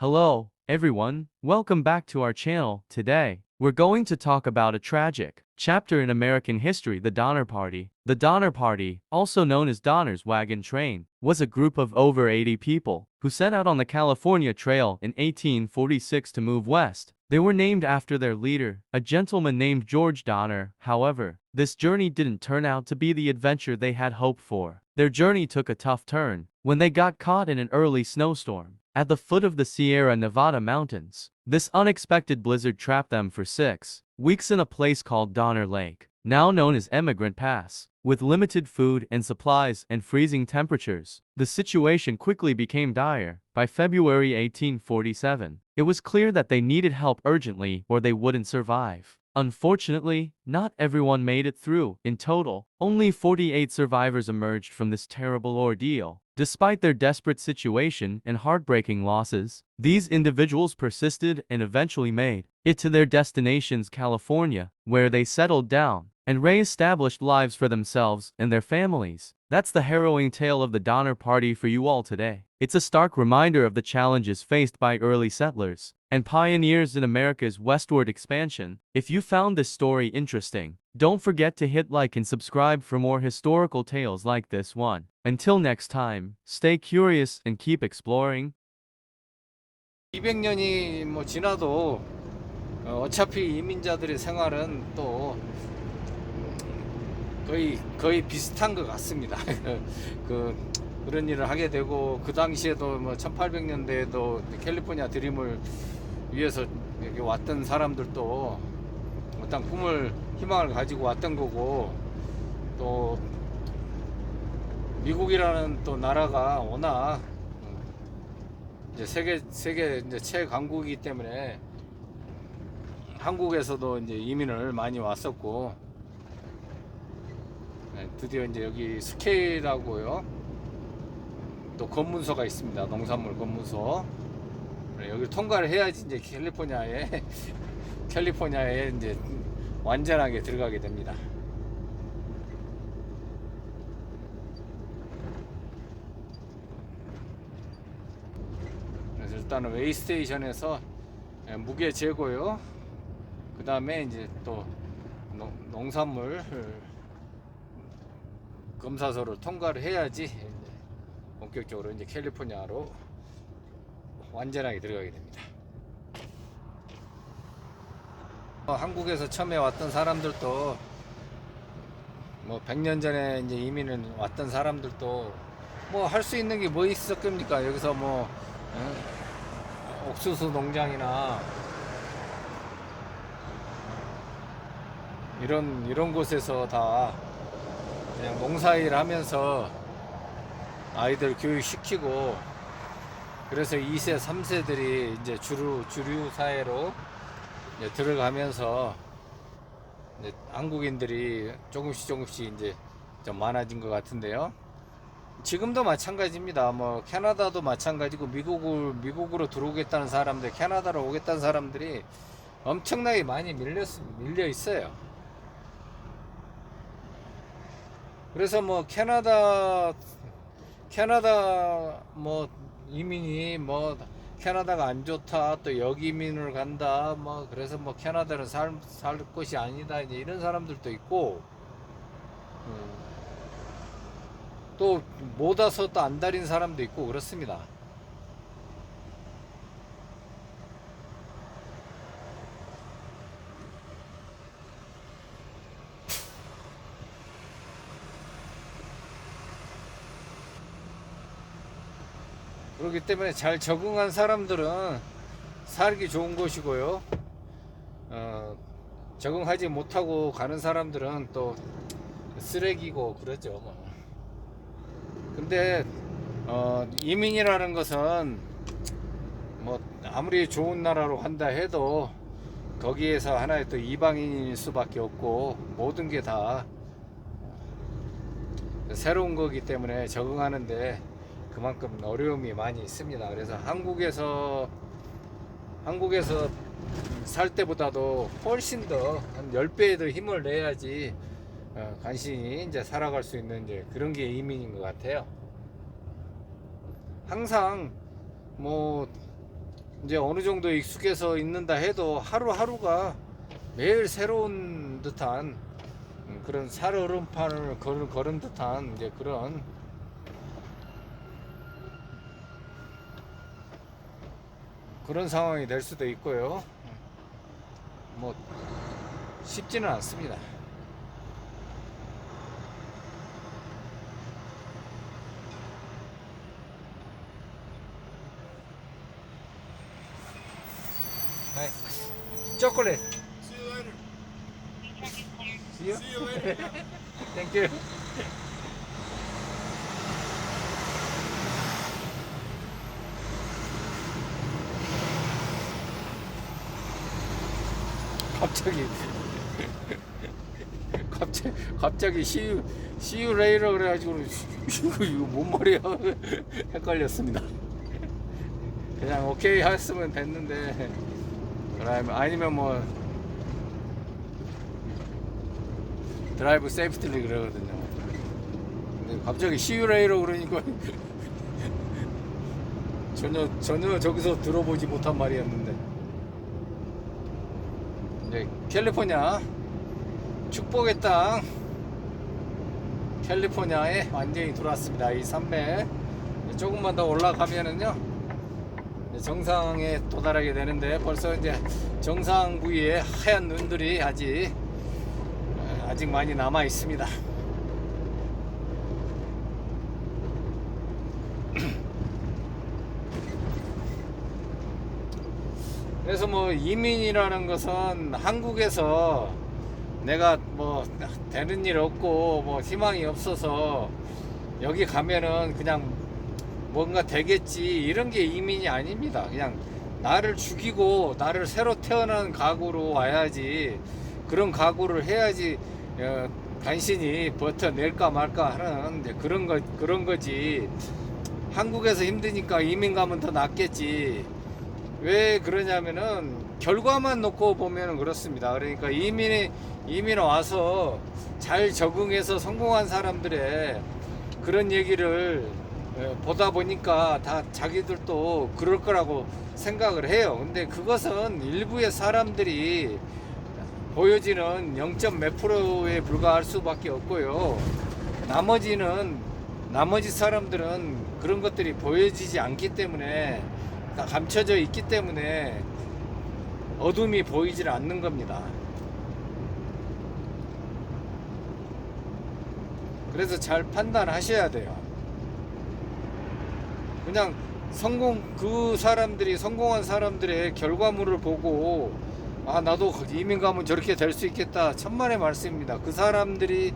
Hello, everyone. Welcome back to our channel. Today, we're going to talk about a tragic chapter in American history, the Donner Party. The Donner Party, also known as Donner's Wagon Train, was a group of over 80 people who set out on the California Trail in 1846 to move west. They were named after their leader, a gentleman named George Donner. However, this journey didn't turn out to be the adventure they had hoped for. Their journey took a tough turn when they got caught in an early snowstorm. At the foot of the Sierra Nevada mountains, this unexpected blizzard trapped them for six weeks in a place called Donner Lake, now known as Emigrant Pass. With limited food and supplies and freezing temperatures, the situation quickly became dire. By February 1847, it was clear that they needed help urgently or they wouldn't survive. Unfortunately, not everyone made it through. In total, only 48 survivors emerged from this terrible ordeal. Despite their desperate situation and heartbreaking losses, these individuals persisted and eventually made it to their destinations California, where they settled down and re-established lives for themselves and their families. That's the harrowing tale of the Donner Party for you all today. It's a stark reminder of the challenges faced by early settlers and pioneers in America's westward expansion. If you found this story interesting, don't forget to hit like and subscribe for more historical tales like this one. Until next time, stay curious and keep exploring. 200년이 뭐 지나도 어, 어차피 이민자들의 생활은 또 거의 거의 비슷한 것 같습니다. 그 그런 일을 하게 되고 그 당시에도 뭐 1800년대에도 캘리포니아 드림을 위해서 여기 왔던 사람들도 어떤 꿈을 희망을 가지고 왔던 거고 또 미국이라는 또 나라가 워낙 이제 세계 세계 이제 최강국이기 때문에 한국에서도 이제 이민을 많이 왔었고 네, 드디어 이제 여기 스케이라고요. 또 검문소가 있습니다. 농산물 검문소. 네, 여기 통과를 해야지 이제 캘리포니아에 캘리포니아에 이제 완전하게 들어가게 됩니다. 그래서 일단은 웨이스테이션에서 예, 무게 재고요. 그 다음에 이제 또 농- 농산물 검사소를 통과를 해야지 본격적으로 이제 캘리포니아로 완전하게 들어가게 됩니다. 어, 한국에서 처음에 왔던 사람들도 뭐 100년 전에 이제 이민을 왔던 사람들도 뭐 할 수 있는 게 뭐 있었겠습니까? 여기서 뭐 어, 옥수수 농장이나 이런 이런 곳에서 다 그냥 농사일 하면서 아이들 교육시키고 그래서 2세, 3세들이 이제 주류 주류 사회로 이제 들어가면서 이제 한국인들이 조금씩 조금씩 이제 좀 많아진 것 같은데요. 지금도 마찬가지입니다. 뭐 캐나다도 마찬가지고 미국을 미국으로 들어오겠다는 사람들, 캐나다로 오겠다는 사람들이 엄청나게 많이 밀려 밀려 있어요. 그래서 뭐 캐나다 캐나다 뭐 이민이 뭐 캐나다가 안 좋다 또 여기 이민을 간다 뭐 그래서 뭐 캐나다는 살, 살 곳이 아니다 이제 이런 사람들도 있고 또못 와서 또 안달인 사람도 있고 그렇습니다. 그렇기 때문에 잘 적응한 사람들은 살기 좋은 곳이고요. 어, 적응하지 못하고 가는 사람들은 또 쓰레기고 그러죠. 뭐. 근데 어, 이민이라는 것은 뭐 아무리 좋은 나라로 한다 해도 거기에서 하나의 또 이방인일 수밖에 없고 모든 게 다 새로운 거기 때문에 적응하는데 그만큼 어려움이 많이 있습니다. 그래서 한국에서 한국에서 살 때보다도 훨씬 더 한 10배의 더 힘을 내야지 어, 간신히 이제 살아갈 수 있는 이제 그런 게 이민인 것 같아요. 항상 뭐 이제 어느 정도 익숙해서 있는다 해도 하루하루가 매일 새로운 듯한 음, 그런 살얼음판을 걸, 걸은 듯한 이제 그런 그런 상황이 될 수도 있고요. 뭐 쉽지는 않습니다. Chocolate. See you later. See you. See you later. Thank you. 갑자기 갑자기 갑자기 시유 시유 레이러 그래가지고 이거 이거 뭔 말이야 헷갈렸습니다. 그냥 오케이 했으면 됐는데 그러면 아니면 뭐 드라이브 세이프트리 그러거든요. 근데 갑자기 시유 레이로 그러니까 전혀 전혀 저기서 들어보지 못한 말이었는데 이제 캘리포니아 축복의 땅 캘리포니아에 완전히 들어왔습니다. 이 산맥 조금만 더 올라가면은요 정상에 도달하게 되는데 벌써 이제 정상 부위에 하얀 눈들이 아직 아직 많이 남아 있습니다. 그래서 뭐 이민이라는 것은 한국에서 내가 뭐 되는 일 없고 뭐 희망이 없어서 여기 가면은 그냥 뭔가 되겠지 이런 게 이민이 아닙니다. 그냥 나를 죽이고 나를 새로 태어난 각오로 와야지 그런 각오를 해야지 어, 간신히 버텨낼까 말까 하는 그런 거 그런 거지. 한국에서 힘드니까 이민 가면 더 낫겠지. 왜 그러냐면은 결과만 놓고 보면은 그렇습니다. 그러니까 이민이 이민 와서 잘 적응해서 성공한 사람들의 그런 얘기를 예, 보다 보니까 다 자기들도 그럴 거라고 생각을 해요. 근데 그것은 일부의 사람들이 보여지는 0. 몇 프로에 불과할 수밖에 없고요. 나머지는 나머지 사람들은 그런 것들이 보여지지 않기 때문에 다 감춰져 있기 때문에 어둠이 보이질 않는 겁니다. 그래서 잘 판단하셔야 돼요. 그냥 성공 그 사람들이 성공한 사람들의 결과물을 보고 아 나도 이민 가면 저렇게 될 수 있겠다 천만의 말씀입니다. 그 사람들이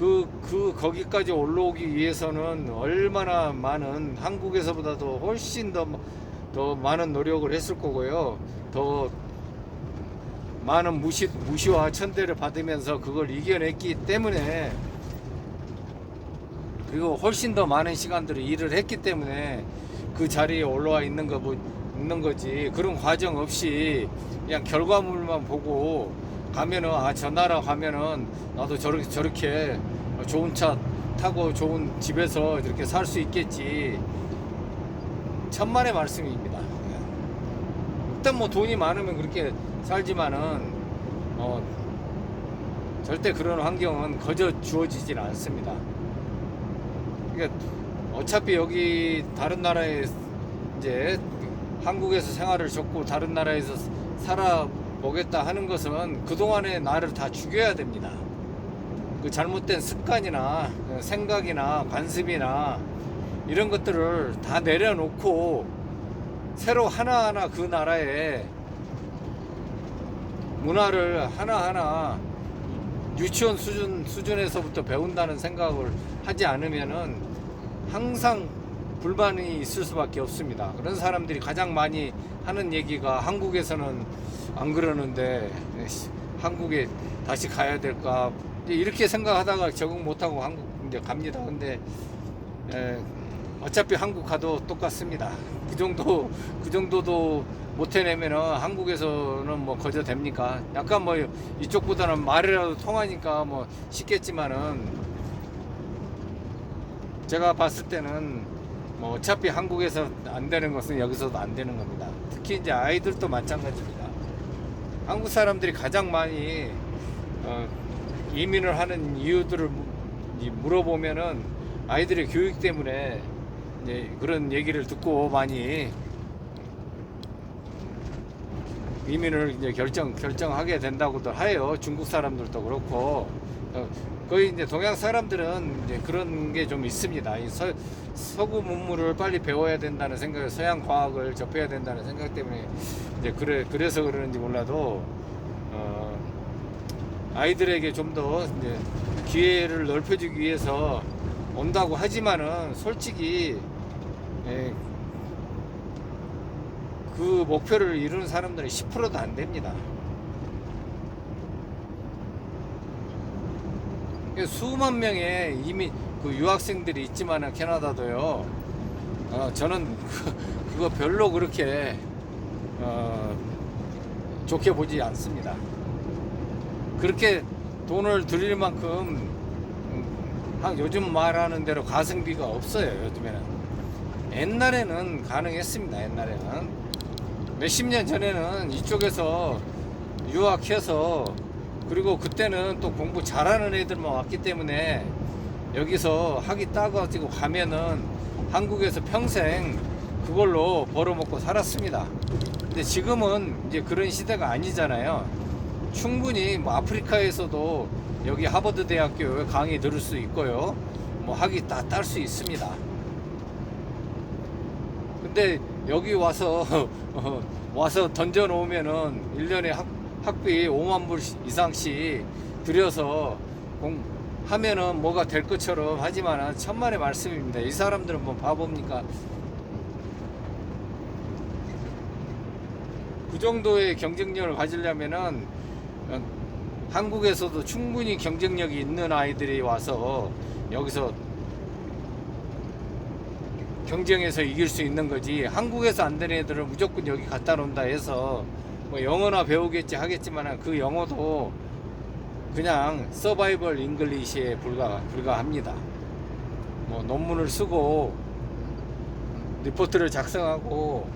그, 그, 거기까지 올라오기 위해서는 얼마나 많은, 한국에서보다도 훨씬 더, 더 많은 노력을 했을 거고요. 더 많은 무시, 무시와 천대를 받으면서 그걸 이겨냈기 때문에, 그리고 훨씬 더 많은 시간들을 일을 했기 때문에 그 자리에 올라와 있는 거, 뭐, 있는 거지. 그런 과정 없이 그냥 결과물만 보고 가면은 아 저 나라 가면은 나도 저렇게 저렇게 좋은 차 타고 좋은 집에서 이렇게 살 수 있겠지 천만의 말씀입니다. 일단 뭐 돈이 많으면 그렇게 살지만은 어 절대 그런 환경은 거저 주어지질 않습니다. 그러니까 어차피 여기 다른 나라에 이제 한국에서 생활을 접고 다른 나라에서 살아보겠다 하는 것은 그동안의 나를 다 죽여야 됩니다. 그 잘못된 습관이나 생각이나 관습이나 이런 것들을 다 내려놓고 새로 하나하나 그 나라의 문화를 하나하나 유치원 수준 수준에서부터 배운다는 생각을 하지 않으면은 항상 불만이 있을 수밖에 없습니다. 그런 사람들이 가장 많이 하는 얘기가 한국에서는 안 그러는데 한국에 다시 가야 될까 이렇게 생각하다가 적응 못하고 한국 이제 갑니다. 근데 에, 어차피 한국 가도 똑같습니다. 그 정도 그 정도도 못 해내면은 한국에서는 뭐 거저 됩니까? 약간 뭐 이쪽보다는 말이라도 통하니까 뭐 쉽겠지만은 제가 봤을 때는 뭐 어차피 한국에서 안 되는 것은 여기서도 안 되는 겁니다. 특히 이제 아이들도 마찬가지입니다. 한국 사람들이 가장 많이 어, 이민을 하는 이유들을 물어보면은 아이들의 교육 때문에 이제 그런 얘기를 듣고 많이 이민을 이제 결정 결정하게 된다고도 해요. 중국 사람들도 그렇고 어, 거의 이제 동양 사람들은 이제 그런 게 좀 있습니다. 이 서, 서구 문물을 빨리 배워야 된다는 생각, 서양 과학을 접해야 된다는 생각 때문에 이제 그래 그래서 그러는지 몰라도 어, 아이들에게 좀 더 기회를 넓혀주기 위해서 온다고 하지만은 솔직히 예, 그 목표를 이루는 사람들은 10%도 안 됩니다. 그 수만 명의 이미 그 유학생들이 있지만은 캐나다도요. 어, 저는 그, 그거 별로 그렇게 어, 좋게 보지 않습니다. 그렇게 돈을 들일 만큼 요즘 말하는 대로 가성비가 없어요. 요즘에는 옛날에는 가능했습니다. 옛날에는 몇십 년 전에는 이쪽에서 유학해서 그리고 그때는 또 공부 잘하는 애들만 왔기 때문에 여기서 학위 따가지고 가면은 한국에서 평생 그걸로 벌어먹고 살았습니다. 근데 지금은 이제 그런 시대가 아니잖아요. 충분히 뭐 아프리카에서도 여기 하버드 대학교에 강의 들을 수 있고요. 뭐 학위 다 딸 수 있습니다. 근데 여기 와서 어, 와서 던져 놓으면은 1년에 학, 학비 5만 불 이상씩 들여서 공, 하면은 뭐가 될 것처럼 하지만은 천만의 말씀입니다. 이 사람들은 뭐 바보입니까? 그 정도의 경쟁력을 가지려면은 어, 한국에서도 충분히 경쟁력이 있는 아이들이 와서 여기서 경쟁에서 이길 수 있는 거지 한국에서 안 되는 애들은 무조건 여기 갖다 놓는다 해서 뭐 영어나 배우겠지 하겠지만 그 영어도 그냥 서바이벌 잉글리시에 불과 불과합니다. 뭐 논문을 쓰고 리포트를 작성하고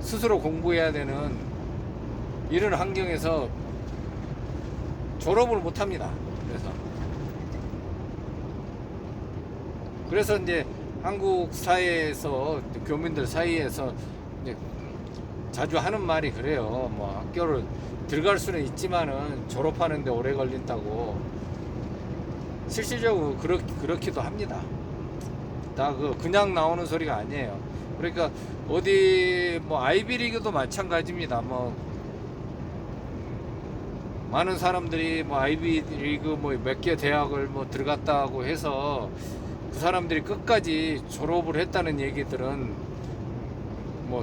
스스로 공부해야 되는 이런 환경에서 졸업을 못 합니다. 그래서 그래서 이제 한국 사회에서 교민들 사이에서 자주 하는 말이 그래요. 뭐 학교를 들어갈 수는 있지만은 졸업하는데 오래 걸린다고. 실질적으로 그렇, 그렇기도 합니다. 다 그 그냥 나오는 소리가 아니에요. 그러니까 어디 뭐 아이비리그도 마찬가지입니다. 뭐 많은 사람들이 뭐 아이비 리그 뭐 몇 개 대학을 뭐 들어갔다고 해서 그 사람들이 끝까지 졸업을 했다는 얘기들은 뭐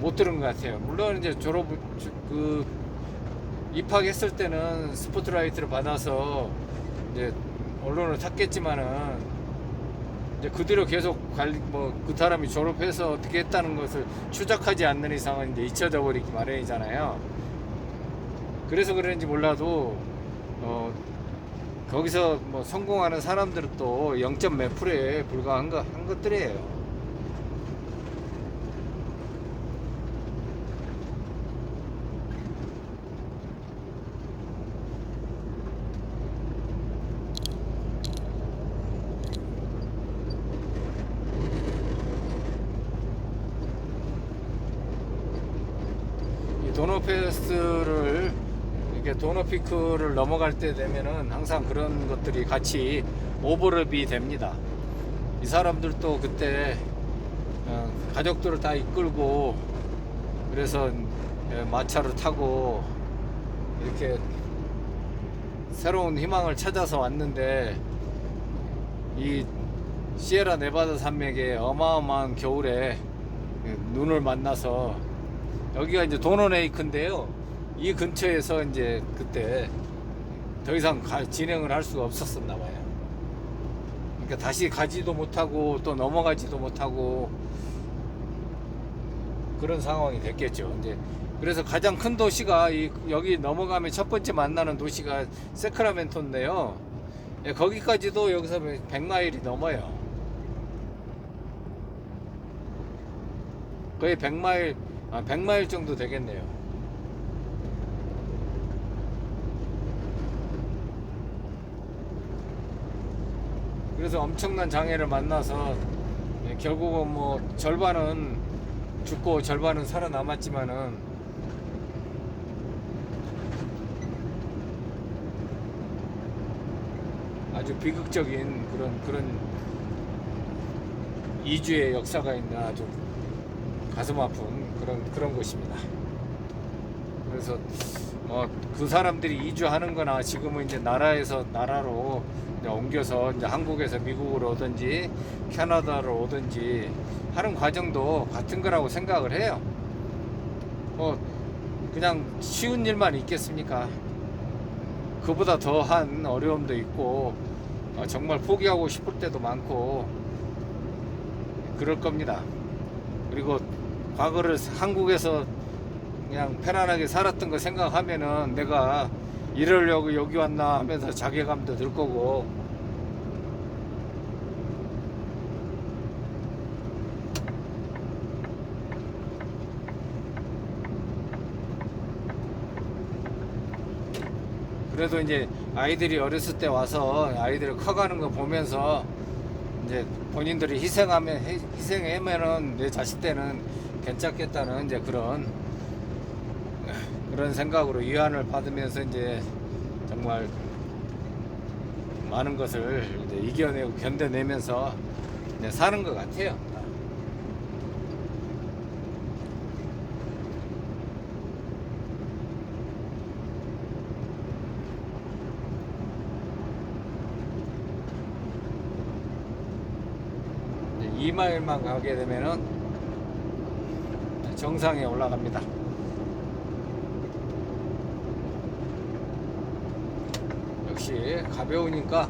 못 들은 것 같아요. 물론 이제 졸업 그 입학했을 때는 스포트라이트를 받아서 이제 언론을 탔겠지만은 이제 그대로 계속 관리 뭐그 사람이 졸업해서 어떻게 했다는 것을 추적하지 않는 이상은 이제 잊혀져 버리기 마련이잖아요. 그래서 그런지 몰라도 어 거기서 뭐 성공하는 사람들은 또 0. 몇 프로에 불과한 거, 한 것들이에요. 이 도노페스를 이렇게 도노 피크를 넘어갈 때 되면은 항상 그런 것들이 같이 오버랩이 됩니다. 이 사람들도 그때 어, 가족들을 다 이끌고 그래서 예, 마차를 타고 이렇게 새로운 희망을 찾아서 왔는데 이 시에라 네바다 산맥의 어마어마한 겨울에 예, 눈을 만나서 여기가 이제 도노네이크인데요. 이 근처에서 이제 그때 더 이상 가- 진행을 할 수가 없었었나 봐요. 그러니까 다시 가지도 못하고 또 넘어가지도 못하고 그런 상황이 됐겠죠. 이제 그래서 가장 큰 도시가 이 여기 넘어가면 첫 번째 만나는 도시가 세크라멘토인데요. 예, 거기까지도 여기서 100마일이 넘어요. 거의 100마일 아, 100마일 정도 되겠네요. 그래서 엄청난 장애를 만나서 예, 결국은 뭐 절반은 죽고 절반은 살아남았지만은 아주 비극적인 그런 그런 이주의 역사가 있는 아주 가슴 아픈 그런 그런 곳입니다. 그래서 뭐 그 사람들이 이주하는 거나 지금은 이제 나라에서 나라로 이제 옮겨서 이제 한국에서 미국으로 오든지 캐나다로 오든지 하는 과정도 같은 거라고 생각을 해요. 뭐 그냥 쉬운 일만 있겠습니까? 그보다 더한 어려움도 있고 어, 정말 포기하고 싶을 때도 많고 그럴 겁니다. 그리고 과거를 한국에서 그냥 편안하게 살았던 거 생각하면은 내가 이러려고 여기 왔나 하면서 자괴감도 들 거고. 그래도 이제 아이들이 어렸을 때 와서 아이들이 커가는 거 보면서 이제 본인들이 희생하면 희- 희생하면은 내 자식 때는 괜찮겠다는 이제 그런 그런 생각으로 위안을 받으면서 이제 정말 많은 것을 이제 이겨내고 견뎌내면서 이제 사는 것 같아요. 이제 2마일만 가게 되면은 정상에 올라갑니다. 역시 가벼우니까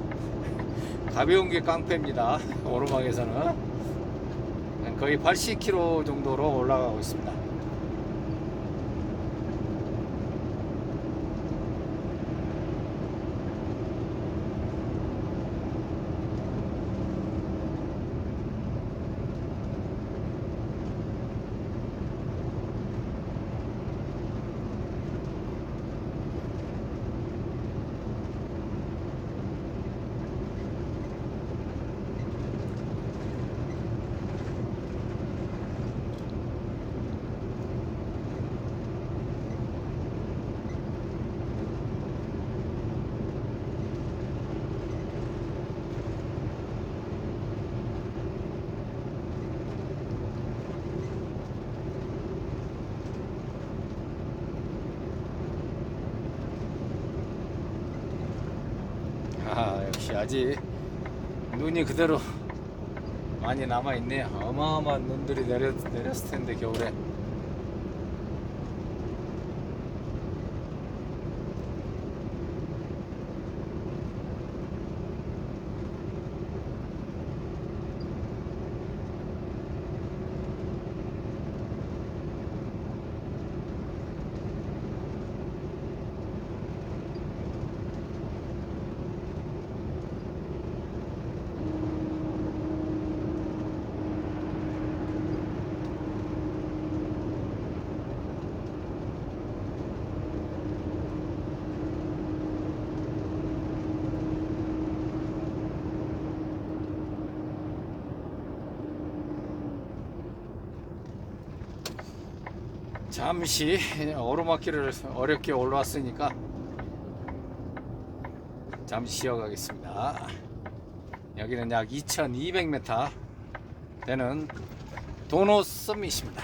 가벼운 게 깡패입니다. 오르막에서는 거의 80km 정도로 올라가고 있습니다. 아 역시 아직 눈이 그대로 많이 남아 있네요. 어마어마한 눈들이 내렸, 내렸을 텐데 겨울에. 잠시 오르막길을 어렵게 올라왔으니까 잠시 쉬어가겠습니다. 여기는 약 2200m 되는 도노 서밋입니다.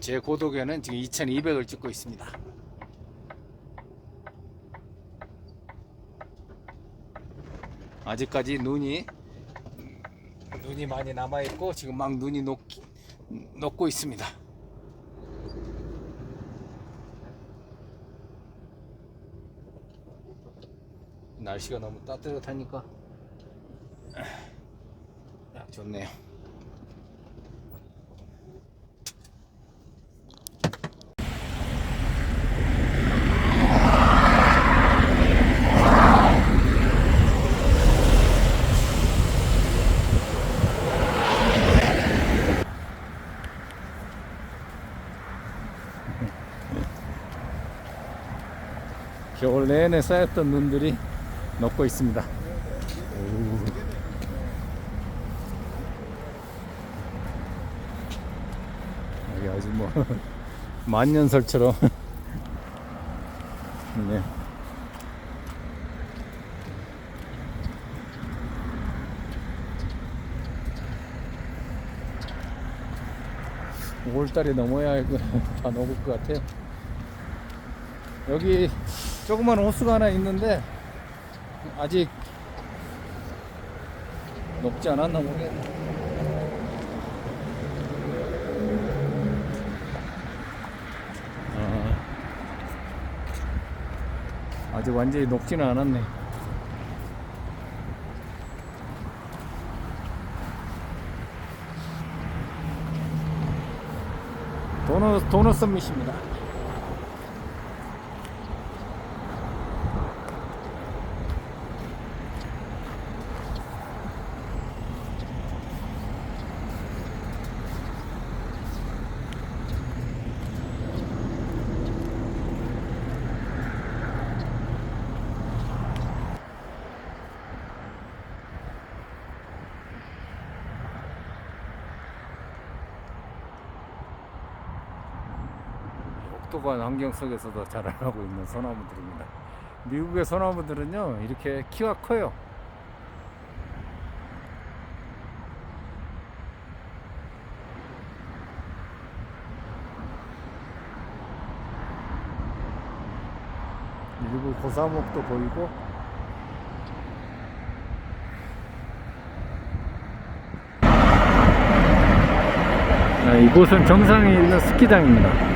제 고도계는 지금 2200을 찍고 있습니다. 아직까지 눈이 눈이 많이 남아 있고 지금 막 눈이 녹기, 녹고 있습니다. 날씨가 너무 따뜻하니까 야, 좋네요. 겨울 내내 쌓였던 눈들이 녹고 있습니다. 오. 여기 아주 뭐 만년설처럼 네. 월달이 넘어야 이거 다 녹을 것 같아요. 여기 조그만 호수가 하나 있는데 아직 녹지 않았나 모르겠네. 아, 아직 완전히 녹지는 않았네. 도넛 도넛 썸밋입니다. 독도관 환경 속에서도 자라나고 있는 소나무들입니다. 미국의 소나무들은요 이렇게 키가 커요. 일부 고사목도 보이고 네, 이곳은 정상에 있는 스키장입니다.